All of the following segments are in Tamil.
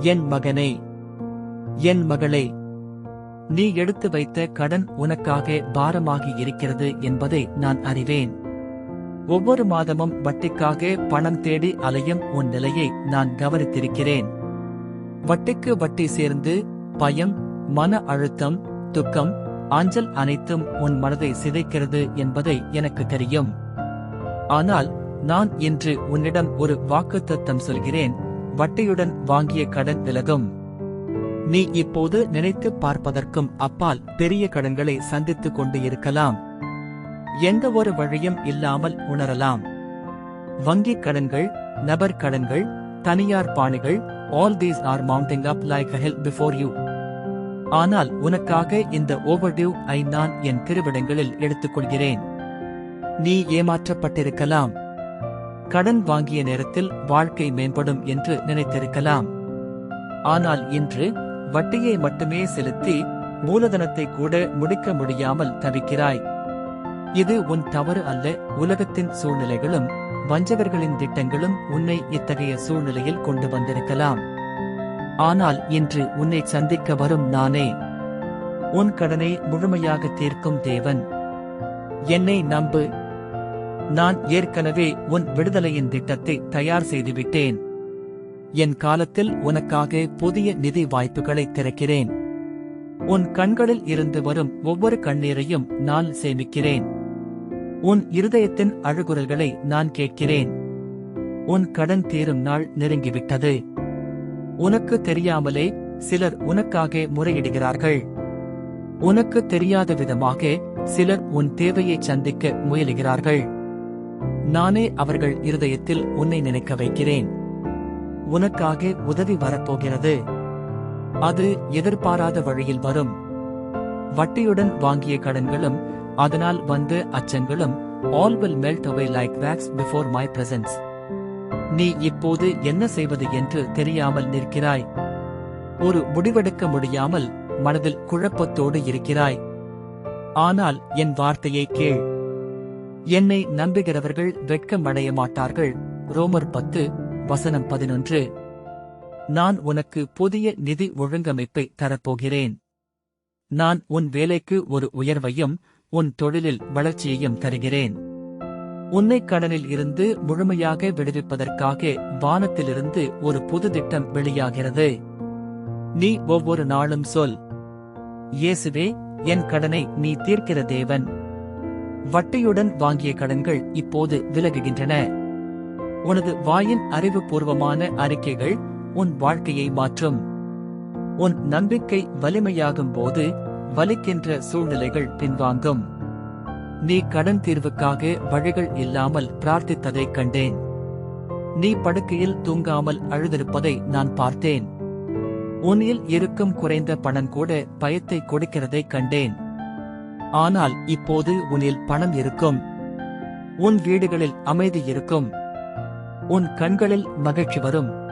என் மகனே என் மகளே நீ எடுத்து வைத்த கடன் உனக்காக பாரமாகி இருக்கிறது என்பதை நான் அறிவேன். ஒவ்வொரு மாதமும் வட்டிக்காக பணம் தேடி அலையும் உன் நிலையை நான் கவனித்திருக்கிறேன். வட்டிக்கு வட்டி சேர்ந்து பயம் மன அழுத்தம் துக்கம் அஞ்சல் அனைத்தும் உன் மனதை சிதைக்கிறது என்பதை எனக்கு தெரியும். ஆனால் நான் இன்று உன்னிடம் ஒரு வாக்குத்தத்தம் சொல்கிறேன். வட்டியுடன் வாங்கிய கடன் விலகும். நீ இப்போது நினைத்து பார்ப்பதற்கும் அப்பால் பெரிய கடன்களை சந்தித்துக் கொண்டு இருக்கலாம். எந்த ஒரு வழியும் இல்லாமல் உணரலாம். வங்கிக் கடன்கள் நபர் கடன்கள் தனியார் பாணிகள் all these are mounting up like help before you ஆனால் உனக்காக இந்த ஓவர்டியூ ஐ நான் என் திருவிடங்களில் எடுத்துக்கொள்கிறேன் நீ ஏமாற்றப்பட்டிருக்கலாம். கடன் வாங்கிய நேரத்தில் வாழ்க்கை மேம்படும் என்று நினைத்திருக்கலாம். ஆனால் இன்று வட்டியை மட்டுமே செலுத்தி மூலதனத்தை கூட முடிக்க முடியாமல் தவிக்கிறாய். இது உன் தவறு அல்ல உலகத்தின் சூழ்நிலைகளும் வஞ்சகர்களின் திட்டங்களும் உன்னை இத்தகைய சூழ்நிலையில் கொண்டு வந்திருக்கலாம். ஆனால் இன்று உன்னை சந்திக்க வரும் நானே. உன் கடனை முழுமையாக தீர்க்கும் தேவன். என்னை நம்பு நான் ஏற்கனவே உன் விடுதலையின் திட்டத்தை தயார் செய்துவிட்டேன். என் காலத்தில் உனக்காக புதிய நிதி வாய்ப்புகளை திறக்கிறேன். உன் கண்களில் இருந்து வரும் ஒவ்வொரு கண்ணீரையும் நான் சேமிக்கிறேன். உன் இருதயத்தின் அழுகுரல்களை நான் கேட்கிறேன். உன் கடன் தீரும் நாள் நெருங்கிவிட்டது. உனக்கு தெரியாமலே சிலர் உனக்காக முறையிடுகிறார்கள். உனக்கு தெரியாத விதமாக சிலர் உன் தேவையை சந்திக்க முயலுகிறார்கள். நானே அவர்கள் இருதயத்தில் உன்னை நினைக்க வைக்கிறேன். உனக்காக உதவி வரப்போகிறது. அது எதிர்பாராத வழியில் வரும். வட்டியுடன் வாங்கிய கடன்களும் அதனால் வந்த அச்சங்களும் all will melt away like wax before my presence நீ இப்போது என்ன செய்வது என்று தெரியாமல் நிற்கிறாய். ஒரு முடிவெடுக்க முடியாமல் மனதில் குழப்பத்தோடு இருக்கிறாய். ஆனால் என் வார்த்தையை கேள். என்னை நம்புகிறவர்கள் வெட்கமடைய மாட்டார்கள் ரோமர் பத்து வசனம் பதினொன்று. நான் உனக்கு புதிய நிதி ஒழுங்கமைப்பை தரப்போகிறேன். நான் உன் வேலைக்கு ஒரு உயர்வையும் உன் தொழிலில் வளர்ச்சியையும் தருகிறேன். உன்னை கடனில் இருந்து முழுமையாக விடுவிப்பதற்காக வானத்திலிருந்து ஒரு புது திட்டம் வெளியாகிறது. நீ ஒவ்வொரு நாளும் சொல். இயேசுவே என் கடனை நீ தீர்க்கிற தேவன். வட்டியுடன் வாங்கிய கடன்கள் இப்போது விலகுகின்றன. உனது வாயின் அறிவுபூர்வமான அறிக்கைகள் உன் வாழ்க்கையை மாற்றும். உன் நம்பிக்கை வலிமையாகும் போது வலிக்கின்ற சூழ்நிலைகள் பின்வாங்கும். நீ கடன் தீர்வுக்காக வழிகள் இல்லாமல் பிரார்த்தித்ததைக் கண்டேன். நீ படுக்கையில் தூங்காமல் அழுதிருப்பதை நான் பார்த்தேன். உன்னில் இருக்கும் குறைந்த பணம் கூட பயத்தை கொடுக்கிறதைக் கண்டேன். ஆனால் இப்போது உனில் பணம் இருக்கும். உன் வீடுகளில் அமைதி இருக்கும். உன் கண்களில் மகிழ்ச்சி வரும்.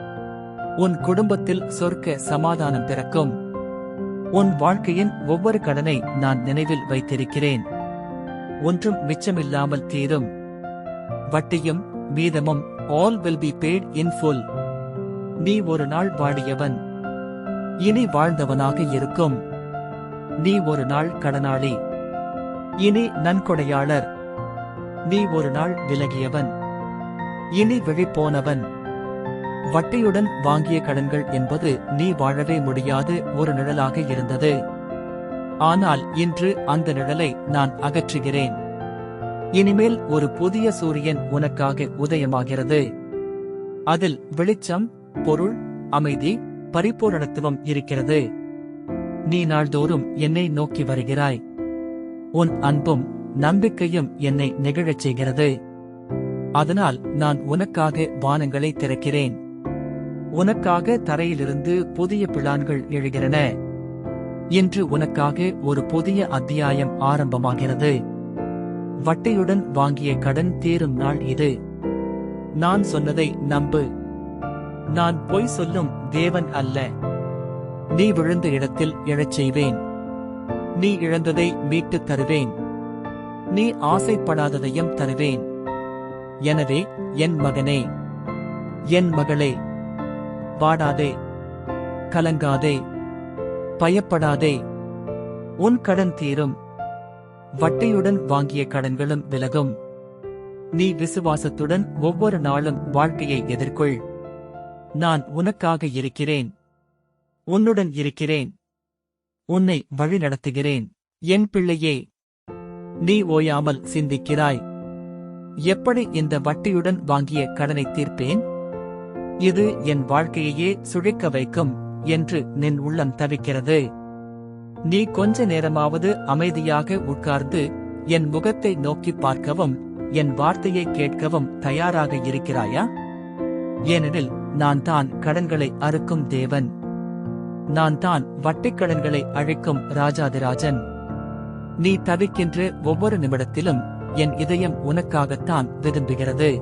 உன் குடும்பத்தில் சொர்க்க சமாதானம் பிறக்கும். உன் வாழ்க்கையின் ஒவ்வொரு கடனை நான் நினைவில் வைத்திருக்கிறேன். ஒன்றும் மிச்சமில்லாமல் தீரும். வட்டியும் மீதமும் all will be paid in full நீ ஒரு நாள் வாடியவன். இனி வாழ்ந்தவனாக இருக்கும். நீ ஒரு நாள் கடனாளி. இனி நன்கொடையாளர். நீ ஒரு நாள் விலகியவன். இனி விழிப்போனவன். வட்டியுடன் வாங்கிய கடன்கள் என்பது நீ வாழவே முடியாது ஒரு நிழலாக இருந்தது. ஆனால் இன்று அந்த நிழலை நான் அகற்றுகிறேன். இனிமேல் ஒரு புதிய சூரியன் உனக்காக உதயமாகிறது. அதில் வெளிச்சம் பொருள் அமைதி பரிபூரணத்துவம் இருக்கிறது. நீ நாள்தோறும் என்னை நோக்கி வருகிறாய். உன் அன்பும் நம்பிக்கையும் என்னை நெகிழச் செய்கிறது. அதனால் நான் உனக்காக வானங்களை திறக்கிறேன். உனக்காக தரையிலிருந்து புதிய பிளான்கள் எழுகிறன. இன்று உனக்காக ஒரு புதிய அத்தியாயம் ஆரம்பமாகிறது. வட்டையுடன் வாங்கிய கடன் தீரும் நாள் இது. நான் சொன்னதை நம்பு. நான் பொய் சொல்லும் தேவன் அல்ல. நீ விழுந்த இடத்தில் எழச் செய்வேன். நீ இழந்ததை மீட்டுத் தருவேன். நீ ஆசைப்படாததையும் தருவேன். எனவே என் மகனே என் மகளே பாடாதே கலங்காதே பயப்படாதே. உன் கடன் தீரும். வட்டியுடன் வாங்கிய கடன்களும் விலகும். நீ விசுவாசத்துடன் ஒவ்வொரு நாளும் வாழ்க்கையை எதிர்கொள். நான் உனக்காக இருக்கிறேன். உன்னுடன் இருக்கிறேன். உன்னை வழிநடத்துகிறேன் என் பிள்ளையே நீ ஓயாமல் சிந்திக்கிறாய். எப்படி இந்த வட்டியுடன் வாங்கிய கடனை தீர்ப்பேன்? இது என் வாழ்க்கையையே சுழிக்க வைக்கும் என்று நின் உள்ளம் தவிக்கிறது. நீ கொஞ்ச நேரமாவது அமைதியாக உட்கார்ந்து என் முகத்தை நோக்கி பார்க்கவும் என் வார்த்தையை கேட்கவும் தயாராக இருக்கிறாயா? ஏனெனில் நான் தான் கடன்களை அறுக்கும் தேவன். நான் தான் வட்டிக் கடன்களை அழிக்கும் ராஜாதிராஜன். நீ தவிக்கின்ற ஒவ்வொரு நிமிடத்திலும் என் இதயம் உனக்காகத்தான் விரும்புகிறது.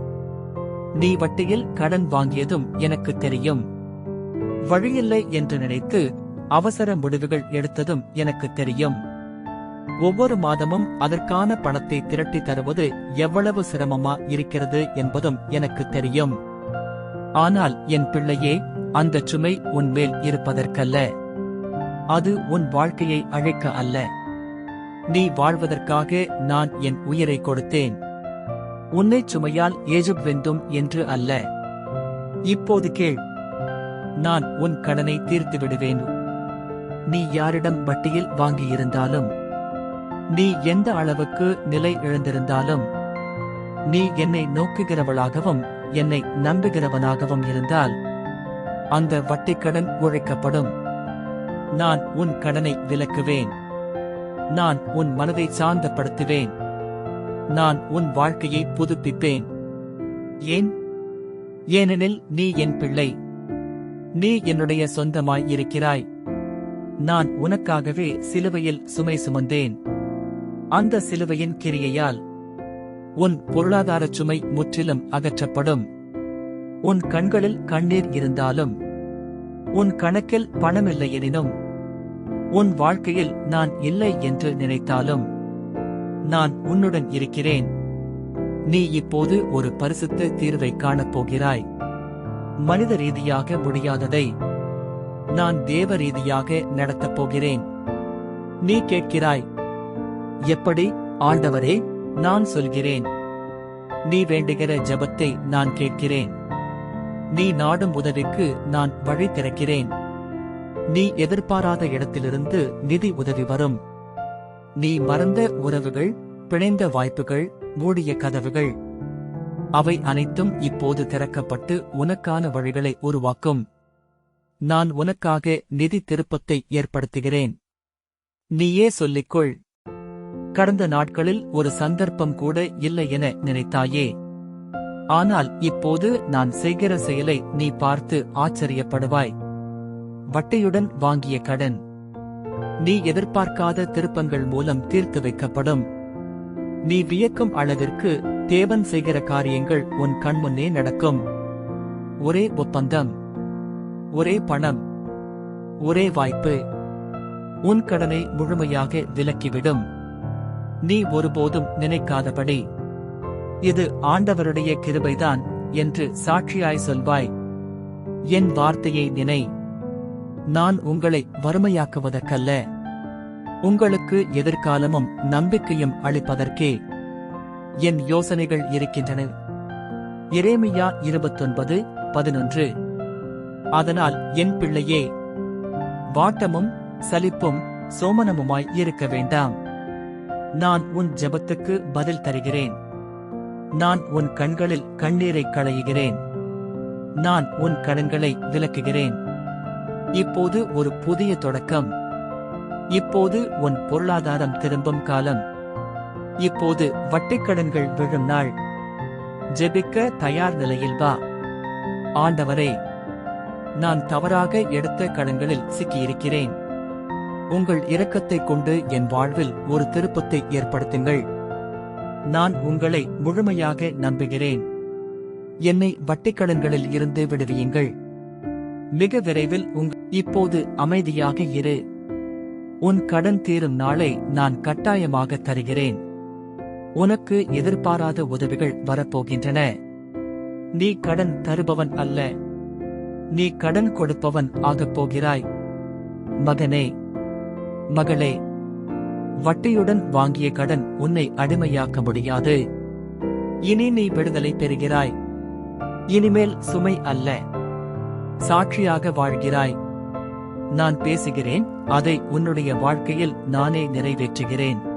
நீ வட்டியில் கடன் வாங்கியதும் எனக்கு தெரியும். வழியில்லை என்று நினைத்து அவசர முடிவுகள் எடுத்ததும் எனக்கு தெரியும். ஒவ்வொரு மாதமும் அதற்கான பணத்தை திரட்டி தருவது எவ்வளவு சிரமமா இருக்கிறது என்பதும் எனக்கு தெரியும். ஆனால் என் பிள்ளையே அந்த சுமை உன் மேல் இருப்பதற்கல்ல. அது உன் வாழ்க்கையை அழைக்க அல்ல. நீ வாழ்வதற்காக நான் என் உயிரை கொடுத்தேன். உன்னை சுமையால் ஏஜுப் என்று அல்ல. இப்போது கேள் நான் உன் கடனை தீர்த்து விடுவேன். நீ யாரிடம் வட்டியில் வாங்கியிருந்தாலும் நீ எந்த அளவுக்கு நிலை இழந்திருந்தாலும் நீ என்னை நோக்குகிறவளாகவும் என்னை நம்புகிறவனாகவும் இருந்தால் அந்த வட்டிக்கடன் உழைக்கப்படும். நான் உன் கடனை விலக்குவேன். நான் உன் மனதை சாந்தப்படுத்துவேன். நான் உன் வாழ்க்கையை புதுப்பிப்பேன். ஏன்? ஏனெனில் நீ என் பிள்ளை. நீ என்னுடைய சொந்தமாய் இருக்கிறாய். நான் உனக்காகவே சிலுவையில் சுமை சுமந்தேன். அந்த சிலுவையின் கிரியையால் உன் பொருளாதார சுமை முற்றிலும் அகற்றப்படும். உன் கண்களில் கண்ணீர் இருந்தாலும் உன் கணக்கில் பணமில்லை எனினும் உன் வாழ்க்கையில் நான் இல்லை என்று நினைத்தாலும் நான் உன்னுடன் இருக்கிறேன். நீ இப்போது ஒரு பரிசுத்த தீர்வை காணப் போகிறாய் மனித ரீதியாக முடியாததை நான் தேவ ரீதியாக நடத்தப் போகிறேன். நீ கேட்கிறாய் எப்படி ஆண்டவரே நான் சொல்கிறேன். நீ வேண்டுகிற ஜபத்தை நான் கேட்கிறேன். நீ நாடும் உதவிக்கு நான் வழி திறக்கிறேன். நீ எதிர்பாராத இடத்திலிருந்து நிதி உதவி வரும். நீ மறந்த உறவுகள் பிணைந்த வாய்ப்புகள் மூடிய கதவுகள். அவை அனைத்தும் இப்போது திறக்கப்பட்டு உனக்கான வழிகளை உருவாக்கும். நான் உனக்காக நிதி திருப்பத்தை ஏற்படுத்துகிறேன். நீயே சொல்லிக்கொள். கடந்த நாட்களில் ஒரு சந்தர்ப்பம் கூட இல்லை என நினைத்தாயே. ஆனால் இப்போது நான் செய்கிற செயலை நீ பார்த்து ஆச்சரியப்படுவாய். வட்டையுடன் வாங்கிய கடன். நீ எதிர்பார்க்காத திருப்பங்கள் மூலம் தீர்த்து வைக்கப்படும். நீ வியக்கும் அளவிற்கு தேவன் செய்கிற காரியங்கள் உன் கண்முன்னே நடக்கும். ஒரே ஒப்பந்தம். ஒரே பணம். ஒரே வாய்ப்பு. உன் கடனை முழுமையாக விலக்கிவிடும். நீ ஒருபோதும் நினைக்காதபடி. இது ஆண்டவருடைய கிருபைதான் என்று சாட்சியாய் சொல்வாய். என் வார்த்தையை நினை. நான் உங்களை வறுமையாக்குவதற்கல்ல. உங்களுக்கு எதிர்காலமும் நம்பிக்கையும் அளிப்பதற்கே. என் யோசனைகள் இருக்கின்றன. இறைமையா இருபத்தொன்பது பதினொன்று. அதனால் என் பிள்ளையே வாட்டமும் சலிப்பும் சோமனமுமாய் இருக்க வேண்டாம். நான் உன் ஜெபத்துக்கு பதில் தருகிறேன். நான் உன் கண்களில் கண்ணீரை களையுகிறேன் நான் உன் கடன்களை விலக்குகிறேன் இப்போது ஒரு புதிய தொடக்கம். இப்போது உன் பொருளாதாரம் திரும்பும் காலம். இப்போது வட்டிக்கடன்கள் விழும் நாள். ஜெபிக்க தயார் நிலையில் வா. ஆண்டவரே நான் தவறாக எடுத்த கடன்களில் சிக்கியிருக்கிறேன். உங்கள் இரக்கத்தைக் கொண்டு என் வாழ்வில் ஒரு திருப்பத்தை ஏற்படுத்துங்கள். நான் உங்களை முழுமையாக நம்புகிறேன். என்னை வட்டிக்கடன்களில் இருந்து விடுவியுங்கள். மிக விரைவில் உங் இப்போது அமைதியாக இரு. உன் கடன் தீரும் நாளை நான் கட்டாயமாக தருகிறேன். உனக்கு எதிர்பாராத உதவிகள் வரப்போகின்றன. நீ கடன் தருபவன் அல்ல. நீ கடன் கொடுப்பவன் ஆகப் போகிறாய். மகனே. மகளே. வட்டியுடன் வாங்கிய கடன் உன்னை அடிமையாக்க முடியாது. இனி நீ விடுதலை பெறுகிறாய். இனிமேல் சுமை அல்ல. சாட்சியாக வாழ்கிறாய். நான் பேசுகிறேன் அதை உன்னுடைய வாழ்க்கையில் நானே நிறைவேற்றுகிறேன்.